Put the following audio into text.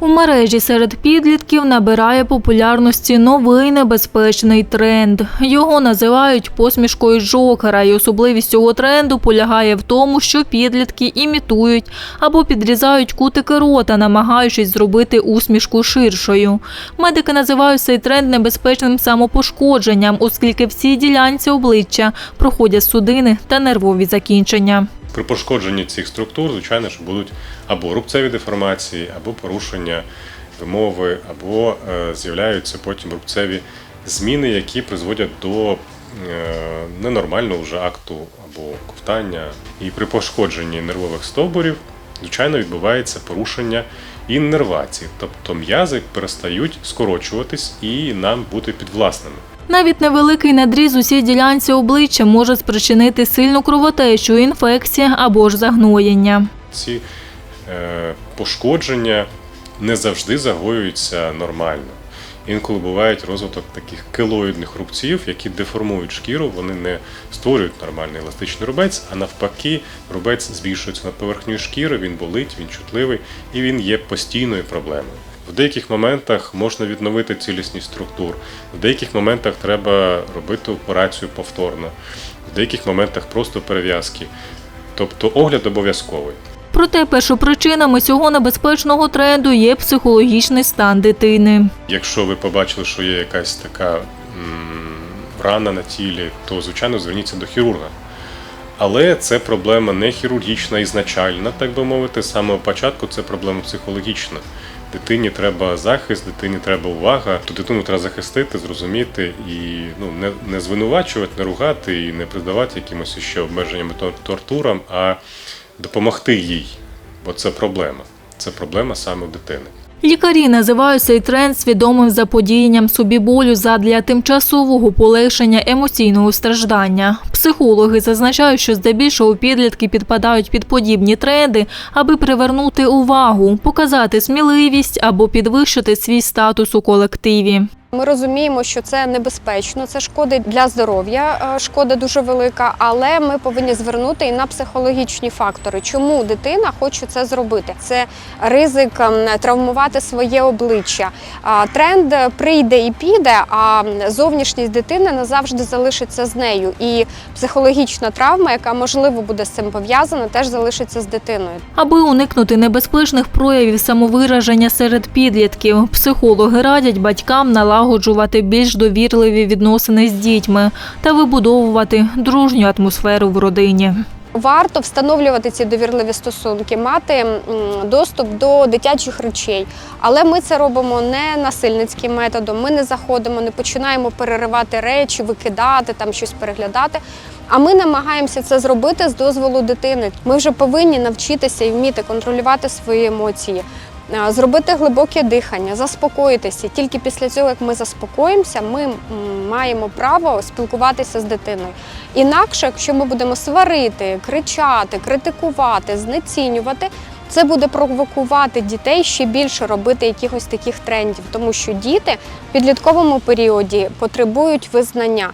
У мережі серед підлітків набирає популярності новий небезпечний тренд. Його називають посмішкою Джокера, і особливість цього тренду полягає в тому, що підлітки імітують або підрізають кутики рота, намагаючись зробити усмішку ширшою. Медики називають цей тренд небезпечним самопошкодженням, оскільки всі ділянці обличчя проходять судини та нервові закінчення. При пошкодженні цих структур, звичайно, що будуть або рубцеві деформації, або порушення вимови, або е, з'являються потім рубцеві зміни, які призводять до е, ненормального вже акту або ковтання. І при пошкодженні нервових стовбурів, звичайно, відбувається порушення іннервації, тобто м'язи перестають скорочуватись і нам бути підвласними. Навіть невеликий надріз у цій ділянці обличчя може спричинити сильну кровотечу, інфекція або ж загноєння. ці е, пошкодження не завжди загоюються нормально. Інколи бувають розвиток таких килоїдних рубців, які деформують шкіру, вони не створюють нормальний еластичний рубець, а навпаки, рубець збільшується над поверхнею шкіри, він болить, він чутливий і він є постійною проблемою. В деяких моментах можна відновити цілісність структур, в деяких моментах треба робити операцію повторно, в деяких моментах просто перев'язки. Тобто огляд обов'язковий. Проте першопричинами цього небезпечного тренду є психологічний стан дитини. Якщо ви побачили, що є якась така рана на тілі, то звичайно зверніться до хірурга. Але це проблема не хірургічна ізначальна, так би мовити, з самого початку це проблема психологічна. Дитині треба захист, дитині треба увага, то дитину треба захистити, зрозуміти і ну не, не звинувачувати, не ругати і не придавати якимось ще обмеженням тортурам, а допомогти їй. Бо це проблема. Це проблема саме дитини. Лікарі називають цей тренд свідомим заподіянням собі болю задля тимчасового полегшення емоційного страждання. Психологи зазначають, що здебільшого підлітки підпадають під подібні тренди, аби привернути увагу, показати сміливість або підвищити свій статус у колективі. Ми розуміємо, що це небезпечно, це шкода для здоров'я, е, шкода дуже велика, але ми повинні звернути і на психологічні фактори. Чому дитина хоче це зробити? Це ризик ем, травмувати своє обличчя. Тренд прийде і піде, а зовнішність дитини назавжди залишиться з нею. І психологічна травма, яка можливо буде з цим пов'язана, теж залишиться з дитиною. Аби уникнути небезпечних проявів самовираження серед підлітків, психологи радять батькам налагоджувати більш довірливі відносини з дітьми та вибудовувати дружню атмосферу в родині. Варто встановлювати ці довірливі стосунки, мати доступ до дитячих речей. Але ми це робимо не насильницьким методом. Ми не заходимо, не починаємо переривати речі, викидати, там щось переглядати. А ми намагаємося це зробити з дозволу дитини. Ми вже повинні навчитися і вміти контролювати свої емоції, зробити глибоке дихання, заспокоїтися. Тільки після цього, як ми заспокоїмося, ми маємо право спілкуватися з дитиною. Інакше, якщо ми будемо сварити, кричати, критикувати, знецінювати, це буде провокувати дітей ще більше робити якихось таких трендів, тому що діти в підлітковому періоді потребують визнання.